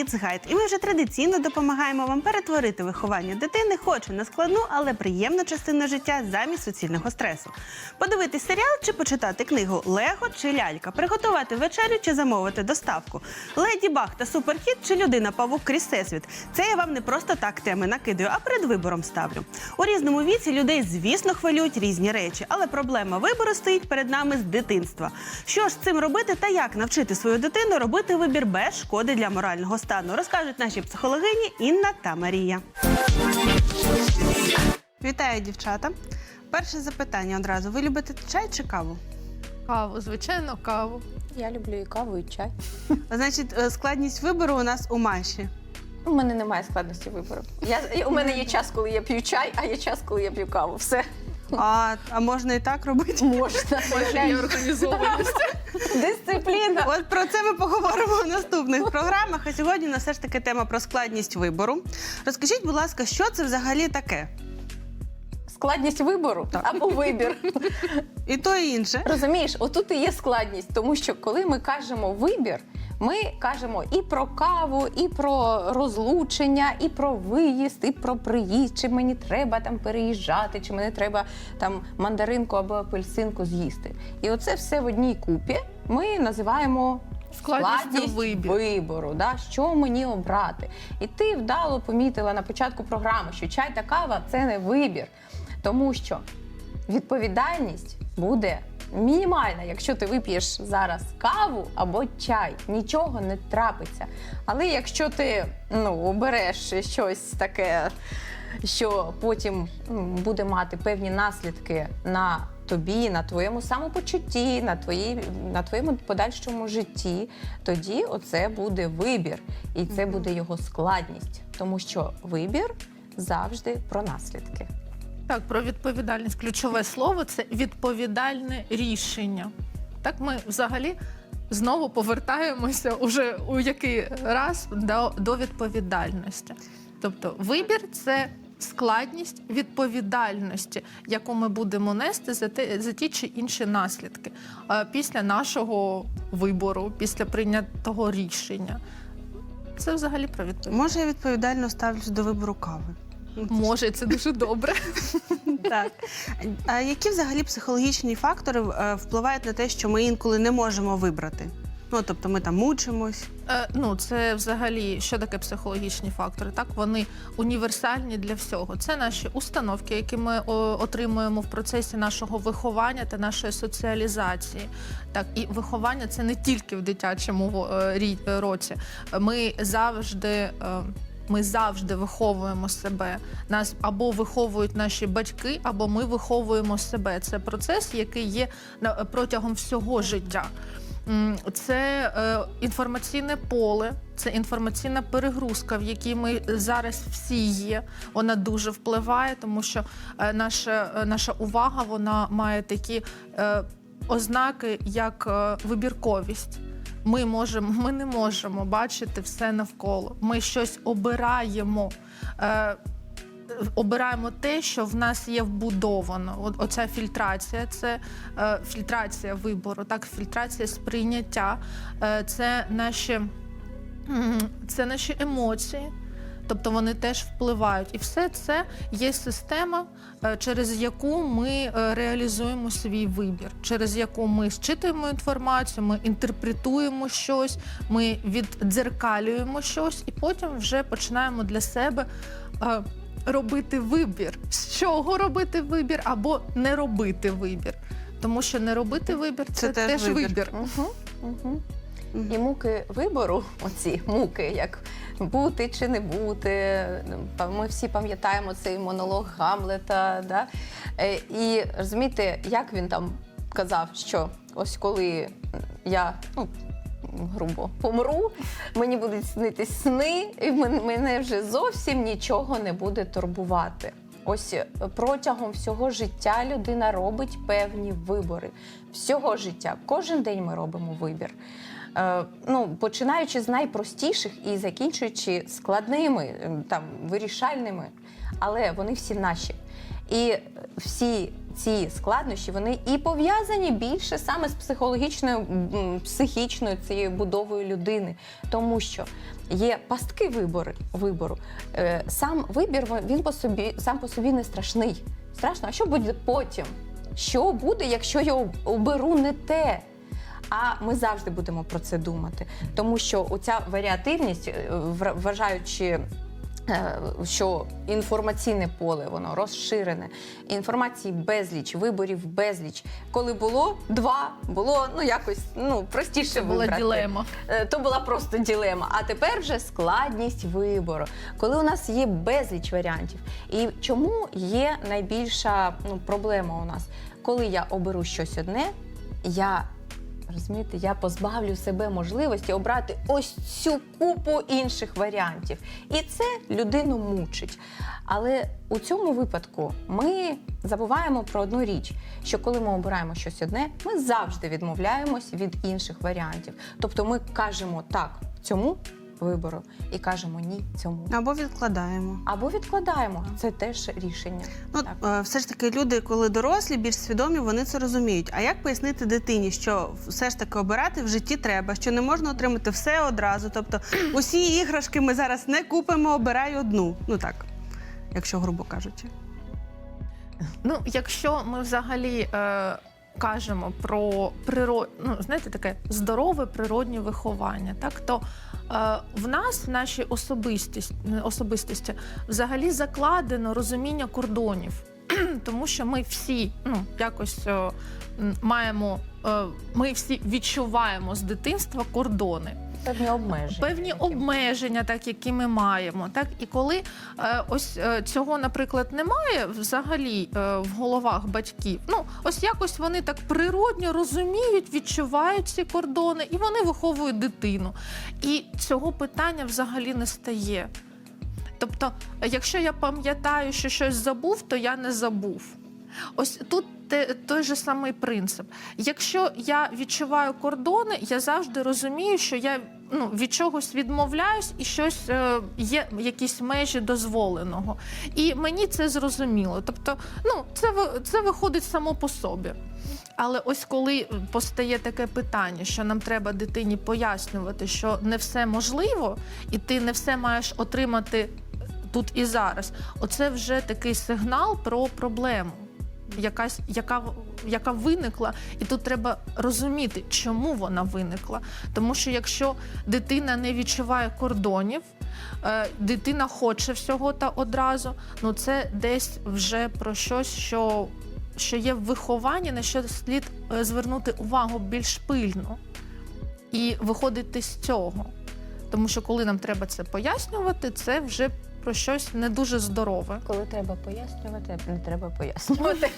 Kids Guide. І ми вже традиційно допомагаємо вам перетворити виховання дитини, хоч і на складну, але приємну частину життя замість суцільного стресу. Подивитись серіал чи почитати книгу Лего чи лялька, приготувати вечерю чи замовити доставку. Леді Баг та Суперхіт чи людина павук крізь всесвіт. Це я вам не просто так теми накидаю, а перед вибором ставлю. У різному віці людей, звісно, хвилюють різні речі, але проблема вибору стоїть перед нами з дитинства. Що ж з цим робити та як навчити свою дитину робити вибір без шкоди для морального стану, розкажуть наші психологині Інна та Марія. Вітаю, дівчата. Перше запитання одразу: ви любите чай чи каву? Каву, звичайно, каву. Я люблю і каву, і чай. Значить, е, складність вибору у нас у Маші. У мене немає складності вибору. Я, у мене є час, коли я п'ю чай, а є час, коли я п'ю каву. Все А, а можна і так робити? можна. Є організованість. Дисципліна. От про це ми поговоримо в наступних програмах. А сьогодні у нас все ж таки тема про складність вибору. Розкажіть, будь ласка, що це взагалі таке? Складність вибору або вибір. І то і інше. Розумієш, отут і є складність, тому що коли ми кажемо вибір, ми кажемо і про каву, і про розлучення, і про виїзд, і про приїзд, чи мені треба там переїжджати, чи мені треба там мандаринку або апельсинку з'їсти. І оце все в одній купі ми називаємо. Складністю вибір. вибору, да? що мені обрати. І ти вдало помітила на початку програми, що чай та кава це не вибір, тому що відповідальність буде мінімальна, якщо ти вип'єш зараз каву або чай, нічого не трапиться. Але якщо ти ну, обереш щось таке, що потім буде мати певні наслідки на тобі, на твоєму самопочутті, на, твої, на твоєму подальшому житті, тоді оце буде вибір, і це буде його складність, тому що вибір завжди про наслідки. Так, про відповідальність. Ключове слово це відповідальне рішення. Так, ми взагалі знову повертаємося уже у який раз до, до відповідальності. Тобто, вибір це складність відповідальності, яку ми будемо нести за, те, за ті чи інші наслідки після нашого вибору, після прийнятого рішення. Це взагалі про відповідальність. Може, я відповідально ставлюсь до вибору кави. Ну, Може, це дуже добре. Так. А які взагалі психологічні фактори е, впливають на те, що ми інколи не можемо вибрати? Ну, тобто ми там мучимось. Е, ну, це взагалі що таке психологічні фактори? Так, вони універсальні для всього. Це наші установки, які ми о, отримуємо в процесі нашого виховання та нашої соціалізації. Так, і виховання це не тільки в дитячому е, рі- е, році. Ми завжди. е, Ми завжди виховуємо себе. Нас або виховують наші батьки, або ми виховуємо себе. Це процес, який є протягом всього життя. Це е, інформаційне поле, це інформаційна перегрузка, в якій ми зараз всі є. Вона дуже впливає, тому що е, наша, е, наша увага вона має такі е, ознаки, як е, вибірковість. Ми можемо, ми не можемо бачити все навколо. Ми щось обираємо. Е, обираємо те, що в нас є вбудовано. От оця фільтрація, це е, фільтрація вибору, так, фільтрація сприйняття, е, це наші, це наші емоції. Тобто вони теж впливають, і все це є система, е, через яку ми е, реалізуємо свій вибір, через яку ми зчитуємо інформацію, ми інтерпретуємо щось, ми віддзеркалюємо щось, і потім вже починаємо для себе е, робити вибір. З чого робити вибір або не робити вибір. Тому що не робити вибір це, Це теж теж вибір. вибір. Угу, угу. І муки вибору, оці муки, як бути чи не бути. Ми всі пам'ятаємо цей монолог Гамлета. Да? Е, І розумієте, як він там казав, що ось коли я. ну, Грубо помру, мені будуть снитись сни, і мене вже зовсім нічого не буде турбувати. Ось е, протягом всього життя людина робить певні вибори. Всього життя. Кожен день ми робимо вибір. Е, ну, починаючи з найпростіших і закінчуючи складними, е, там, вирішальними, але вони всі наші. І всі ці складнощі вони і пов'язані більше саме з психологічною психічною цією будовою людини, тому що є пастки вибори вибору. Е, Сам вибір він по собі сам по собі не страшний. Страшно, а що буде потім? Що буде, якщо я оберу не те? А ми завжди будемо про це думати, тому що оця варіативність, е, вважаючи. е, Що інформаційне поле воно розширене, інформації безліч, виборів безліч. Коли було два, було ну якось ну простіше Це була ділема. Е, то була просто ділема. А тепер вже складність вибору, коли у нас є безліч варіантів. І чому є найбільша ну, проблема у нас? Коли я оберу щось одне, я. Розумієте, я позбавлю себе можливості обрати ось цю купу інших варіантів. І це людину мучить. Але у цьому випадку ми забуваємо про одну річ: що коли ми обираємо щось одне, ми завжди відмовляємось від інших варіантів. Тобто ми кажемо так цьому вибору і кажемо ні цьому. Або відкладаємо. Або відкладаємо. Це теж рішення. Ну, Так. е, все ж таки, люди, коли дорослі, більш свідомі, вони це розуміють. А як пояснити дитині, що все ж таки обирати в житті треба, що не можна отримати все одразу? Тобто, усі іграшки ми зараз не купимо, обирай одну. Ну так, якщо грубо кажучи. Ну, якщо ми взагалі е, кажемо про природ... ну, знаєте, таке здорове природнє виховання, так то е, в нас, в нашій особистість, особистості, взагалі закладено розуміння кордонів. Тому що ми всі ну, якось е, маємо, е, ми всі відчуваємо з дитинства кордони Певні обмеження. певні які- обмеження, так які ми маємо. Так і коли е, ось е, цього, наприклад, немає взагалі е, в головах батьків. Ну ось якось вони так природньо розуміють, відчувають ці кордони, і вони виховують дитину. І цього питання взагалі не стає. Тобто, якщо я пам'ятаю, що щось забув, то я не забув. Ось тут те, той же самий принцип. Якщо я відчуваю кордони, я завжди розумію, що я ну, від чогось відмовляюсь і щось е, є якісь межі дозволеного. І мені це зрозуміло. Тобто, ну, це, це виходить само по собі. Але ось коли постає таке питання, що нам треба дитині пояснювати, що не все можливо, і ти не все маєш отримати тут і зараз, оце вже такий сигнал про проблему, якась, яка, яка виникла, і тут треба розуміти, чому вона виникла. Тому що якщо дитина не відчуває кордонів, е, дитина хоче всього та одразу, ну це десь вже про щось, що, що є в вихованні, на що слід е, звернути увагу більш пильно і виходити з цього. Тому що коли нам треба це пояснювати, це вже про щось не дуже здорове. Коли треба пояснювати, не треба пояснювати.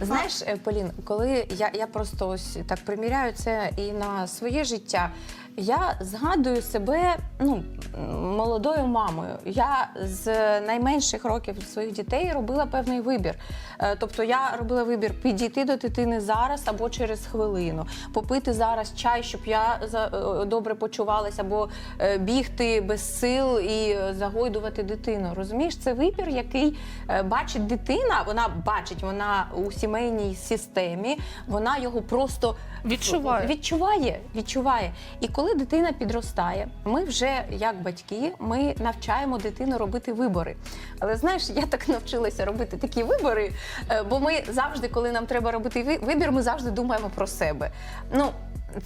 Знаєш, е, Полін, коли я, я просто ось так приміряю це і на своє життя, я згадую себе ну, молодою мамою. Я з найменших років своїх дітей робила певний вибір. Е, Тобто я робила вибір підійти до дитини зараз або через хвилину, попити зараз чай, щоб я е, добре почувалася, або е, бігти без сил і загойдувати дитину. Розумієш, це вибір, який бачить дитина. Вона бачить, вона у сімейній системі, вона його просто Відчуває. Відчуває, відчуває. І коли дитина підростає, ми вже як батьки, ми навчаємо дитину робити вибори. Але знаєш, я так навчилася робити такі вибори, е, бо ми завжди, коли нам треба робити вибір, ми завжди думаємо про себе. Ну,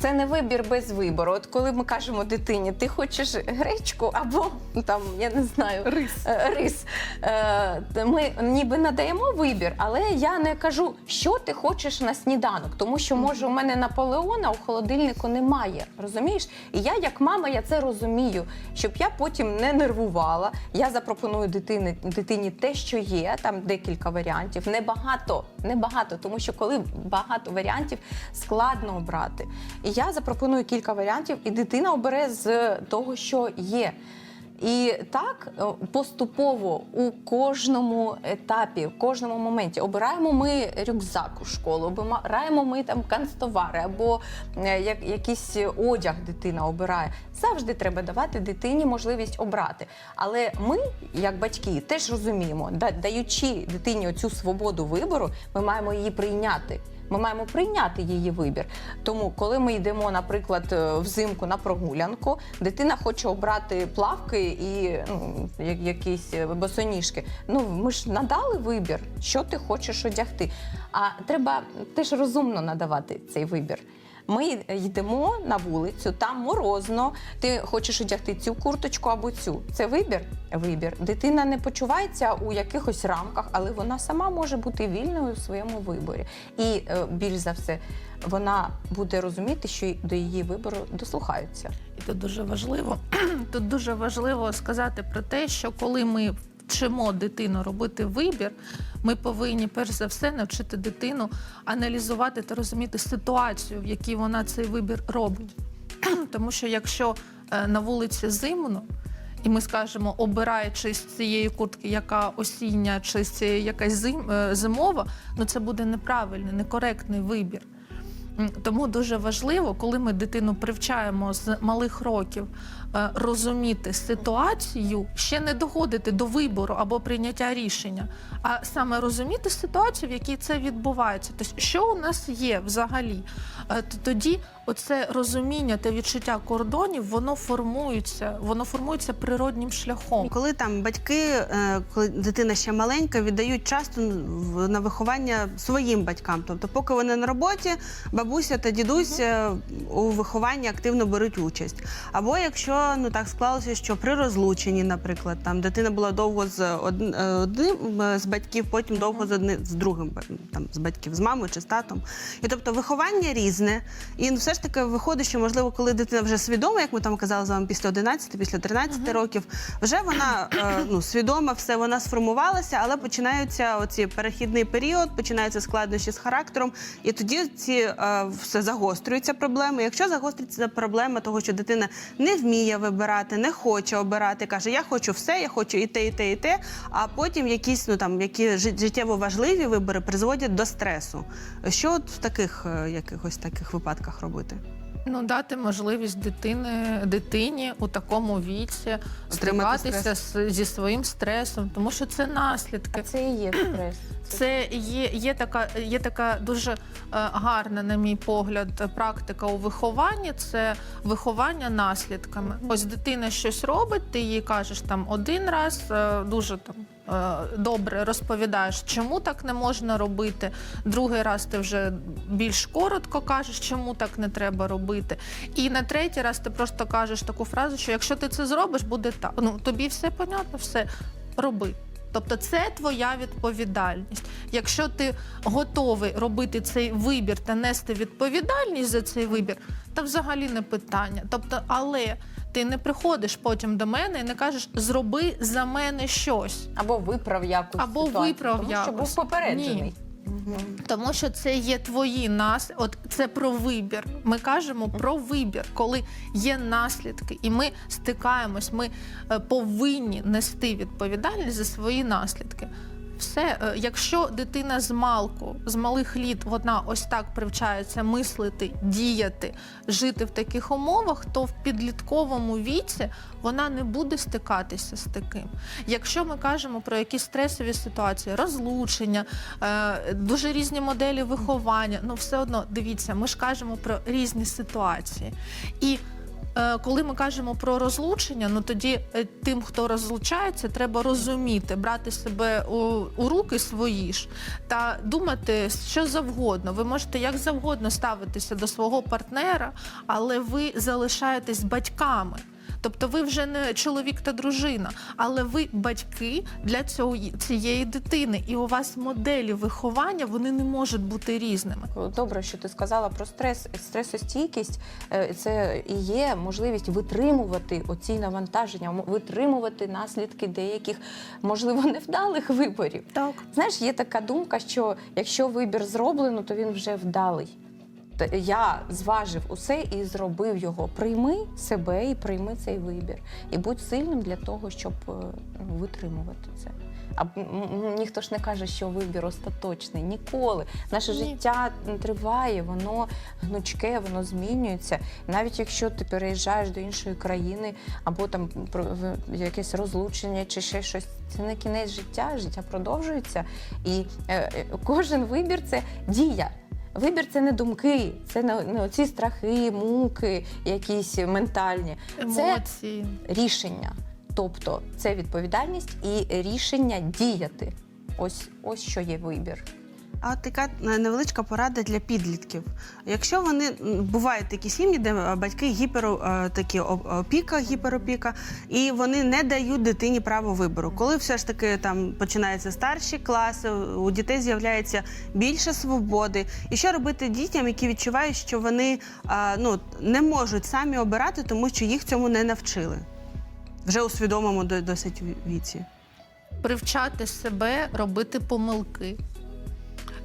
це не вибір без вибору. От коли ми кажемо дитині, ти хочеш гречку або там, я не знаю, Рис. е, рис. Е, Ми ніби надаємо вибір, але я не кажу, що ти хочеш на сніданок, тому що може у мене Наполеона у холодильнику немає. Розумієш? І я, як мама, я це розумію, щоб я потім не нервувала. Я запропоную дитині, дитині те, що є, там декілька варіантів. Небагато, небагато, тому що коли багато варіантів, складно обрати. І я запропоную кілька варіантів, і дитина обере з того, що є. І так е, поступово у кожному етапі, в кожному моменті обираємо ми рюкзак у школу, обираємо ми там канцтовари або е, як, якийсь одяг дитина обирає. Завжди треба давати дитині можливість обрати. Але ми, як батьки, теж розуміємо, даючи дитині оцю свободу вибору, ми маємо її прийняти. Ми маємо прийняти її вибір. Тому, коли ми йдемо, наприклад, е, взимку на прогулянку, дитина хоче обрати плавки і ну, якісь е, босоніжки. Ну ми ж надали вибір, що ти хочеш одягти. А треба теж розумно надавати цей вибір. Ми йдемо на вулицю, там морозно. Ти хочеш одягти цю курточку або цю. Це вибір. Вибір. Дитина не почувається у якихось рамках, але вона сама може бути вільною у своєму виборі. І е, більш за все, вона буде розуміти, що до її вибору дослухаються. І тут дуже важливо, тут дуже важливо сказати про те, що коли ми вчимо дитину робити вибір, ми повинні перш за все навчити дитину аналізувати та розуміти ситуацію, в якій вона цей вибір робить. Тому що якщо е, на вулиці зимно, і ми скажемо, обирай чи з цієї куртки, яка осіння, чи з цієї якась зим, е, зимова, ну це буде неправильний, некоректний вибір. Тому дуже важливо, коли ми дитину привчаємо з малих років розуміти ситуацію, ще не доходити до вибору або прийняття рішення, а саме розуміти ситуацію, в якій це відбувається. Тобто, що у нас є взагалі, Е, тоді оце розуміння та відчуття кордонів, воно формується, воно формується природнім шляхом. Коли там батьки, е, коли дитина ще маленька, віддають часто на виховання своїм батькам. Тобто, поки вони на роботі, бабуся та дідусь е, у вихованні активно беруть участь. Або якщо ну так склалося, що при розлученні, наприклад, там дитина була довго з е, одним е, з батьків, потім довго з одним з другим там з батьків, з мамою чи з татом. І тобто виховання різне. І ну, все ж таки виходить, що можливо, коли дитина вже свідома, як ми там казали з вами, після 11, після 13 років, вже вона е, ну, свідома, все вона сформувалася, але починаються оці перехідний період, починаються складнощі з характером, і тоді ці е, все загострюються проблеми. Якщо загострюється проблема того, що дитина не вміє вибирати, не хоче обирати, каже, я хочу все, я хочу і те, і те, і те. А потім якісь ну там які життєво важливі вибори призводять до стресу. Що от в таких е, якихось таких випадках робити? Ну, дати можливість дитини, дитині у такому віці Отримати стикатися з, зі своїм стресом, тому що це наслідки. Це і є стрес. Це є, є, така, є така дуже е, гарна, на мій погляд, практика у вихованні. Це виховання наслідками. Ось дитина щось робить, ти їй кажеш там один раз, е, дуже там. Е, Добре розповідаєш, чому так не можна робити. Другий раз ти вже більш коротко кажеш, чому так не треба робити. І на третій раз ти просто кажеш таку фразу, що якщо ти це зробиш, буде так. Ну тобі все понятно, все роби. Тобто це твоя відповідальність. Якщо ти готовий робити цей вибір та нести відповідальність за цей вибір, то взагалі не питання. Тобто, але ти не приходиш потім до мене і не кажеш зроби за мене щось. Або виправ якусь Або ситуацію, виправ тому що був попереджений. Ні. Тому що це є твої нас, от це про вибір. Ми кажемо про вибір, коли є наслідки, і ми стикаємось, ми е, повинні нести відповідальність за свої наслідки. Все, е, якщо дитина з малку, з малих літ, вона ось так привчається мислити, діяти, жити в таких умовах, то в підлітковому віці вона не буде стикатися з таким. Якщо ми кажемо про якісь стресові ситуації, розлучення, е, дуже різні моделі виховання, ну все одно дивіться, ми ж кажемо про різні ситуації. І коли ми кажемо про розлучення, ну тоді е, тим, хто розлучається, треба розуміти, брати себе у, у руки свої ж та думати що завгодно. Ви можете як завгодно ставитися до свого партнера, але ви залишаєтесь батьками. Тобто ви вже не чоловік та дружина, але ви батьки для цього цієї дитини, і у вас моделі виховання вони не можуть бути різними. Добре, що ти сказала про стрес. Стресостійкість е, це і є можливість витримувати оці навантаження, витримувати наслідки деяких, можливо, невдалих виборів. Так. Знаєш, є така думка, що якщо вибір зроблено, то він вже вдалий. Я зважив усе і зробив його. Прийми себе і прийми цей вибір. І будь сильним для того, щоб е, ну, витримувати це. А ніхто ж не каже, що вибір остаточний. Ніколи. Наше Ні. життя триває, воно гнучке, воно змінюється. Навіть якщо ти переїжджаєш до іншої країни, або там якесь розлучення чи ще щось, це не кінець життя, життя продовжується. І е, е, кожен вибір це дія. Вибір це не думки, це не, оці страхи, муки, якісь ментальні. Це Емоції. рішення. Тобто це відповідальність і рішення діяти. Ось ось що є вибір. А така е, невеличка порада для підлітків. Якщо вони бувають такі сім'ї, де е, батьки гіперо е, такі опіка, гіперопіка, і вони не дають дитині право вибору. Коли все ж таки там починаються старші класи, у дітей з'являється більше свободи. І що робити дітям, які відчувають, що вони ну не можуть самі обирати, тому що їх цьому не навчили вже у свідомому досить віці. привчати себе робити помилки.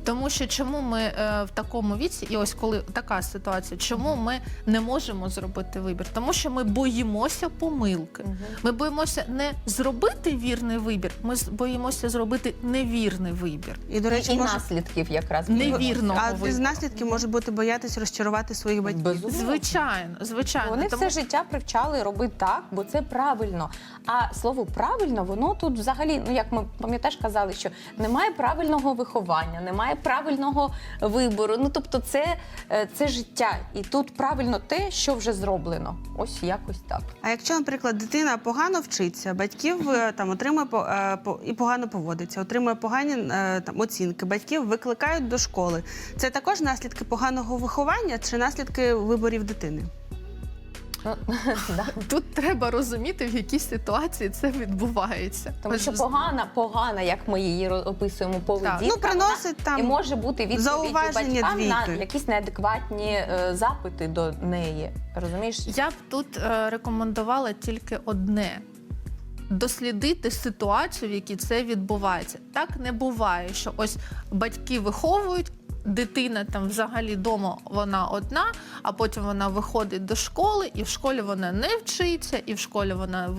Тому що чому ми е, в такому віці, і ось коли така ситуація, чому ми не можемо зробити вибір? Тому що ми боїмося помилки. Ми боїмося не зробити вірний вибір, ми з- боїмося зробити невірний вибір. І до речі, і може наслідків якраз Невірно. а вибору. з наслідки може бути боятися розчарувати своїх батьків. Безумовно. Звичайно, звичайно. Вони Тому все життя привчали робити так, бо це правильно. А слово правильно, воно тут взагалі, ну як ми пам'ятаєш, казали, що немає правильного виховання, немає правильного вибору. Ну тобто, це, е, це життя, і тут правильно те, що вже зроблено. Ось якось так. А якщо, наприклад, дитина погано вчиться, батьків е, там отримує по- е, по- і погано поводиться, отримує погані там оцінки, батьків викликають до школи. Це також наслідки поганого виховання чи наслідки виборів дитини? Ну, да. тут треба розуміти, в якій ситуації це відбувається. Тому що погана, погана, як ми її описуємо, поведінка. Ну, приносить вона і може бути зауваження батькам на якісь неадекватні е, запити до неї. Розумієш? Я б тут е, рекомендувала тільки одне. Дослідити ситуацію, в якій це відбувається. Так не буває, що ось батьки виховують, дитина там взагалі вдома вона одна, а потім вона виходить до школи, і в школі вона не вчиться, і в школі вона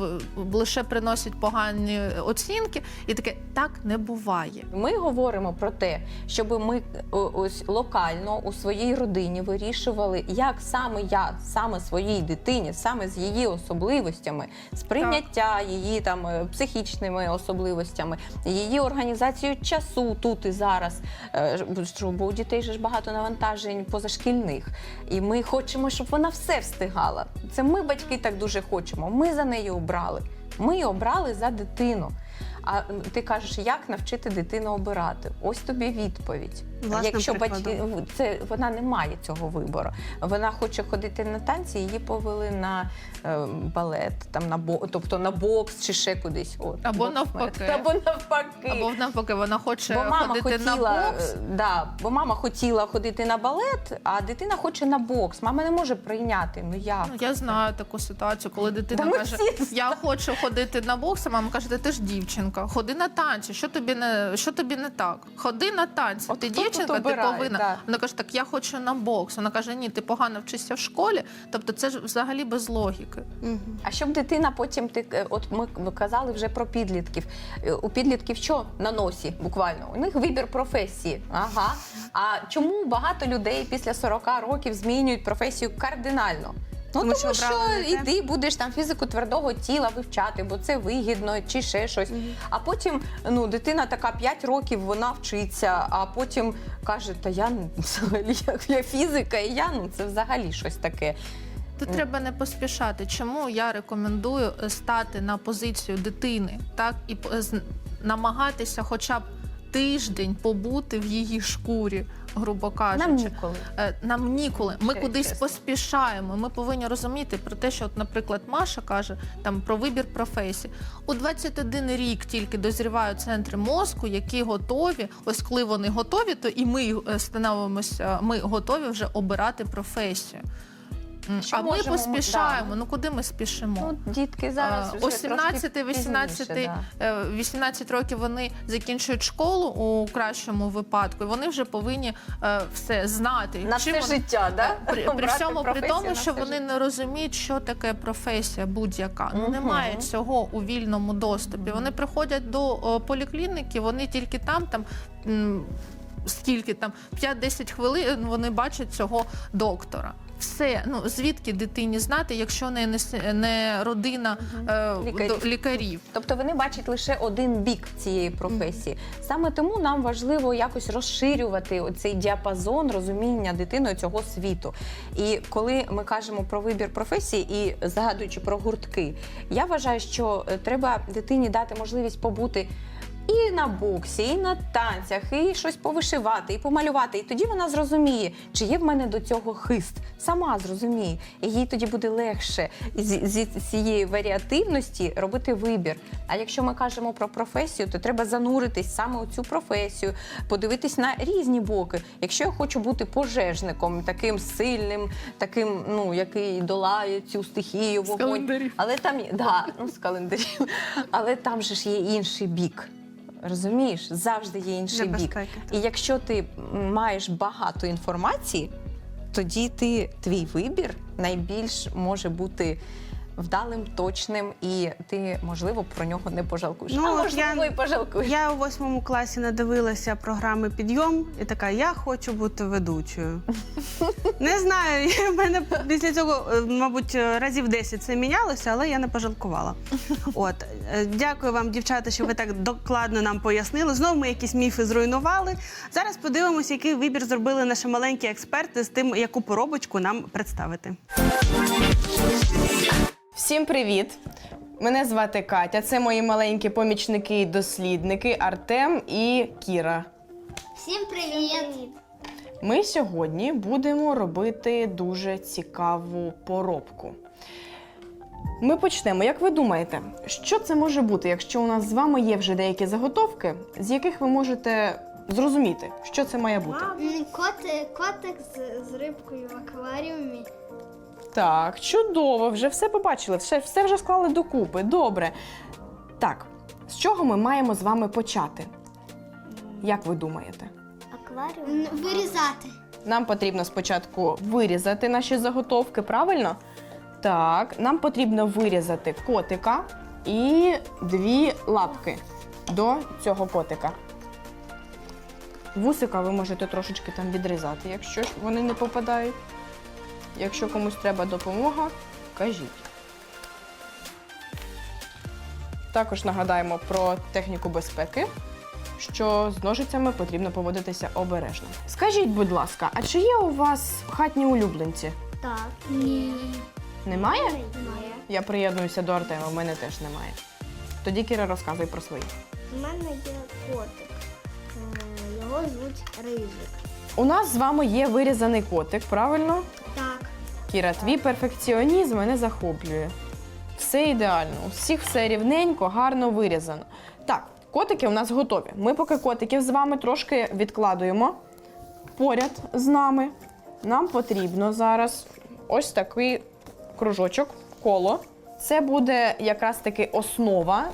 лише приносить погані оцінки. І таке так не буває. Ми говоримо про те, щоб ми ось локально у своїй родині вирішували, як саме я, саме своїй дитині, саме з її особливостями, сприйняття її там е, психічними особливостями, її організацію часу тут і зараз. Е, ж- що, Бо у дітей же ж багато навантажень позашкільних, і ми хочемо, щоб вона все встигала. Це ми, батьки, так дуже хочемо. Ми за неї обрали. Ми обрали за дитину. А ти кажеш, як навчити дитину обирати? Ось тобі відповідь. Власним Якщо батьки це вона не має цього вибору. Вона хоче ходити на танці, її повели на балет, там на бо, тобто на бокс чи ще кудись. От Або бокс навпаки. Або навпаки. Або навпаки, вона хоче Бо мама ходити хотіла, на бокс. е, да, бо мама хотіла ходити на балет, а дитина хоче на бокс. Мама не може прийняти. Ну як? Ну, я знаю таку ситуацію, коли дитина Та каже: всі Я хочу ходити на бокс, а мама каже, ти ж дівчинка, ходи на танці. Що тобі не що тобі не так? Ходи на танці. От ти дівчинка, ти повинна. да. Вона каже, так я хочу на бокс. Вона каже, ні, ти погано вчишся в школі. Тобто, це ж взагалі без логіки. Мгм. А щоб дитина потім ти е, от ми казали вже про підлітків. Е, У підлітків що на носі? Буквально у них вибір професії. Ага. А чому багато людей після 40 років змінюють професію кардинально? Ну Тому тому, що що, іди будеш там фізику твердого тіла вивчати, бо це вигідно чи ще щось. А потім ну дитина така 5 років вона вчиться, а потім каже: Та я ну, взагалі я фізика, і я ну це взагалі щось таке. Тут треба не поспішати. Чому я рекомендую е, стати на позицію дитини, так і п- намагатися, хоча б тиждень побути в її шкурі, грубо кажучи. Нам ніколи. Е, Нам ніколи. Ми Ще кудись чесно. поспішаємо. Ми повинні розуміти про те, що, от, наприклад, Маша каже там про вибір професії. У 21 рік тільки дозрівають центри мозку, які готові. Ось коли вони готові, то і ми е, становимося. Ми готові вже обирати професію. Що а ми можемо, поспішаємо. да. Ну куди ми спішимо? Ну, дітки зараз Е, у трошки 17-18 пізніше, да. е, 18 років вони закінчують школу у кращому випадку. і Вони вже повинні е, все знати. На все вони- життя, да? При, при всьому при тому, що вони життя. не розуміють, що таке професія будь-яка. Ну немає цього у вільному доступі. Вони приходять до о, поліклініки, вони тільки там там. Скільки там 5-10 хвилин вони бачать цього доктора. Все, ну звідки дитині знати, якщо не, не, не родина е, Лікарів. до- лікарів. Тобто вони бачать лише один бік цієї професії. Саме тому нам важливо якось розширювати цей діапазон розуміння дитиною цього світу. І коли ми кажемо про вибір професії і згадуючи про гуртки, я вважаю, що е, треба дитині дати можливість побути. І на боксі, і на танцях, і щось повишивати, і помалювати. І тоді вона зрозуміє, чи є в мене до цього хист. Сама зрозуміє. І їй тоді буде легше з, з цієї варіативності робити вибір. А якщо ми кажемо про професію, то треба зануритись саме у цю професію, подивитись на різні боки. Якщо я хочу бути пожежником, таким сильним, таким, ну який долає цю стихію, вогонь. календарів. Але там да, ну, з календарів. Але там же ж є інший бік. Розумієш, завжди є інший Для бік. безпеки. І якщо ти маєш багато інформації, тоді ти твій вибір найбільш може бути вдалим, точним, і ти, можливо, про нього не пожалкуєш. Ну, а можливо, я- і пожалкуєш. Я у восьмому класі надивилася програми Підйом і така: я хочу бути ведучою. Не знаю, в мене після цього, е, мабуть, разів 10 це мінялося, але я не пожалкувала. От е, дякую вам, дівчата, що ви так докладно нам пояснили. Знову ми якісь міфи зруйнували. Зараз подивимося, який вибір зробили наші маленькі експерти з тим, яку поробочку нам представити. Всім привіт! Мене звати Катя. Це мої маленькі помічники і дослідники Артем і Кіра. Всім привіт! Ми сьогодні будемо робити дуже цікаву поробку. Ми почнемо. Як ви думаєте, що це може бути, якщо у нас з вами є вже деякі заготовки, з яких ви можете зрозуміти, що це має бути? Котик, котик з, з рибкою в акваріумі. Так, чудово, вже все побачили, все, все вже склали докупи. Добре. Так, з чого ми маємо з вами почати? Як ви думаєте? Акваріум? Вирізати. Нам потрібно спочатку вирізати наші заготовки, правильно? Так, нам потрібно вирізати котика і дві лапки до цього котика. Вусика ви можете трошечки там відрізати, якщо вони не попадають. Якщо комусь треба допомога, кажіть. Також нагадаємо про техніку безпеки, що з ножицями потрібно поводитися обережно. Скажіть, будь ласка, а чи є у вас хатні улюбленці? Так. Ні. Немає? Немає. Я приєднуюся до Артема, в мене теж немає. Тоді Кіра розказуй про свої. У мене є котик. Е, Його звуть Рижик. У нас з вами є вирізаний котик, правильно? Так. Кіра, твій перфекціонізм мене захоплює. Все ідеально, у всіх все рівненько, гарно вирізано. Так, котики у нас готові. Ми поки котиків з вами трошки відкладуємо поряд з нами. Нам потрібно зараз ось такий кружочок, коло. Це буде якраз таки основа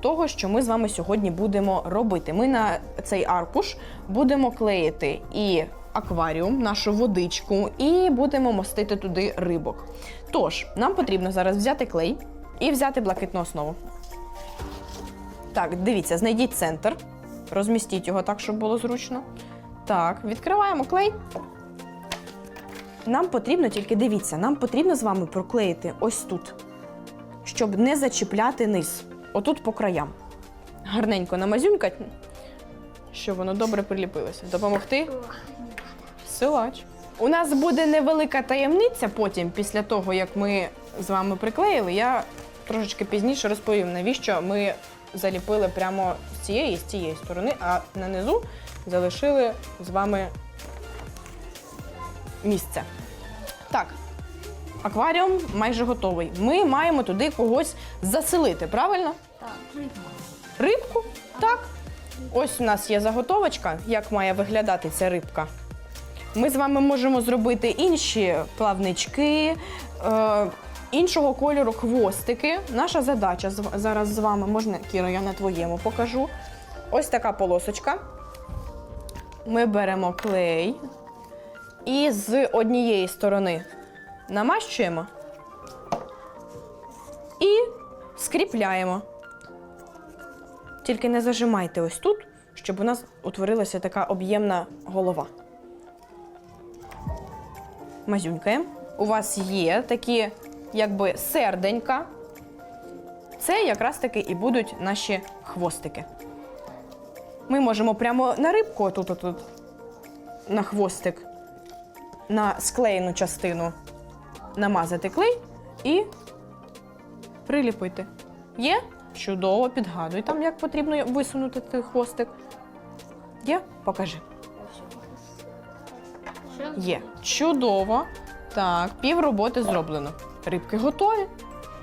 того, що ми з вами сьогодні будемо робити. Ми на цей аркуш будемо клеїти і акваріум, нашу водичку, і будемо мостити туди рибок. Тож, нам потрібно зараз взяти клей і взяти блакитну основу. Так, дивіться, знайдіть центр, розмістіть його так, щоб було зручно. Так, відкриваємо клей. Нам потрібно тільки дивіться, нам потрібно з вами проклеїти ось тут, щоб не зачіпляти низ. Отут по краям. Гарненько намазюнькать, щоб воно добре приліпилося. Допомогти? Силач. У нас буде невелика таємниця потім, після того, як ми з вами приклеїли. Я трошечки пізніше розповім, навіщо ми заліпили прямо з цієї і з цієї сторони, а на низу залишили з вами місце. Так, акваріум майже готовий. Ми маємо туди когось заселити, правильно? Так. Рибку? Так. Ось у нас є заготовочка, як має виглядати ця рибка. Ми з вами можемо зробити інші плавнички, е, іншого кольору хвостики. Наша задача зараз з вами, можна, Кіро, я на твоєму покажу. Ось така полосочка. Ми беремо клей і з однієї сторони намащуємо і скріпляємо. Тільки не зажимайте ось тут, щоб у нас утворилася така об'ємна голова. Мазюнькаємо. У вас є такі, якби серденька. Це якраз таки і будуть наші хвостики. Ми можемо прямо на рибку, отут, отут, на хвостик, на склеєну частину намазати клей і приліпити. Є? Чудово, підгадуй там, як потрібно висунути цей хвостик. Є? Покажи. Є. Чудово. Так, пів роботи зроблено. Рибки готові.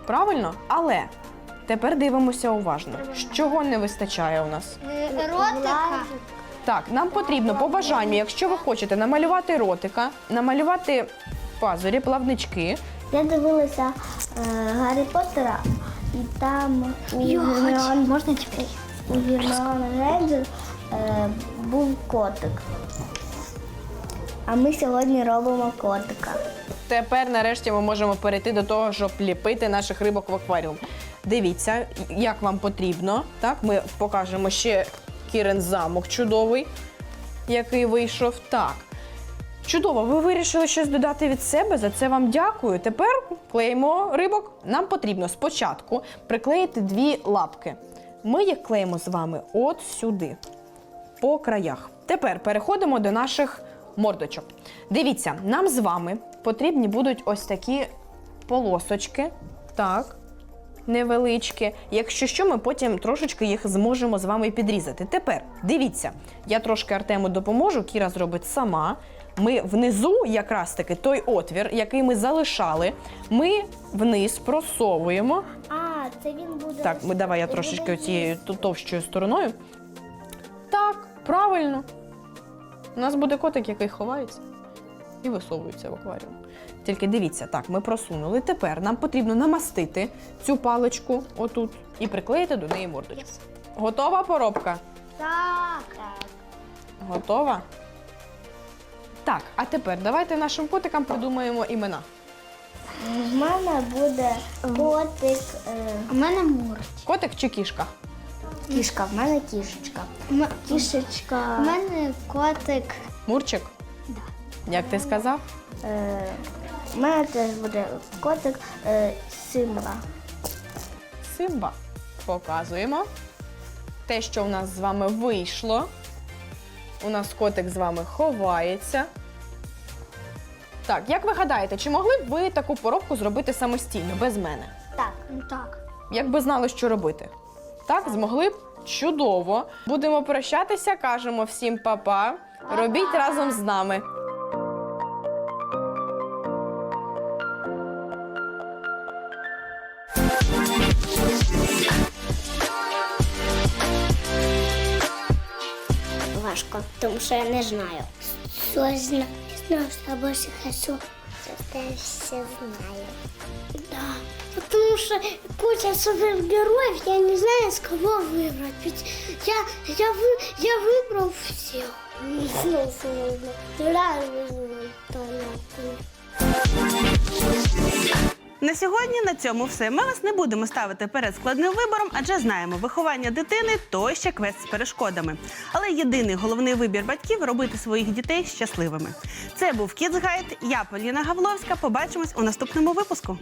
Правильно? Але тепер дивимося уважно. Чого не вистачає у нас? Ротика. Так, нам потрібно по бажанню, якщо ви хочете намалювати ротика, намалювати пазурі, плавнички. Я дивилася е, Гаррі Поттера, і там у Герміон... можна тепер? У Герміона Грейнджер е, був котик. А ми сьогодні робимо котика. Тепер, нарешті, ми можемо перейти до того, щоб ліпити наших рибок в акваріум. Дивіться, як вам потрібно. Так, ми покажемо ще Кірен замок чудовий, який вийшов. Так. Чудово, ви вирішили щось додати від себе. За це вам дякую. Тепер клеїмо рибок. Нам потрібно спочатку приклеїти дві лапки. Ми їх клеїмо з вами от сюди, по краях. Тепер переходимо до наших мордочок. Дивіться, нам з вами потрібні будуть ось такі полосочки. Так. Невеличкі. Якщо що, ми потім трошечки їх зможемо з вами підрізати. Тепер дивіться, я трошки Артему допоможу, Кіра зробить сама. Ми внизу, якраз таки той отвір, який ми залишали, ми вниз просовуємо. А, це він буде. Так, ми давай я трошечки оцією товщою стороною. Так, правильно. У нас буде котик, який ховається і висовується в акваріум. Тільки дивіться, так, ми просунули. Тепер нам потрібно намастити цю паличку отут і приклеїти до неї мордочку. Готова поробка? Так, так. Готова? Так, а тепер давайте нашим котикам придумаємо імена. В мене буде котик. У мене мурчик. Котик чи кішка? Кішка, в мене кішечка. Кішечка. У мене котик. Мурчик? Як ти сказав? Е, у мене теж буде котик е, Симба. Симба. Показуємо. Те, що в нас з вами вийшло. У нас котик з вами ховається. Так, як ви гадаєте, чи могли б ви таку поробку зробити самостійно, без мене? Так, ну так. Якби знали, що робити? Так, змогли б? Чудово. Будемо прощатися, кажемо всім па-па. Робіть разом з нами. Важко, тому що я не знаю. Все знаю. Знаю, с хочу Це все знаю. Да. Потому что куча супергероев, я не знаю, с кого выбрать. Ведь я, я, вы, я выбрал всех. Не знаю, что выбрать. Разные таланты. На сьогодні на цьому все. Ми вас не будемо ставити перед складним вибором, адже знаємо, виховання дитини то ще квест з перешкодами. Але єдиний головний вибір батьків робити своїх дітей щасливими. Це був Kids Guide, Я Поліна Гавловська. Побачимось у наступному випуску.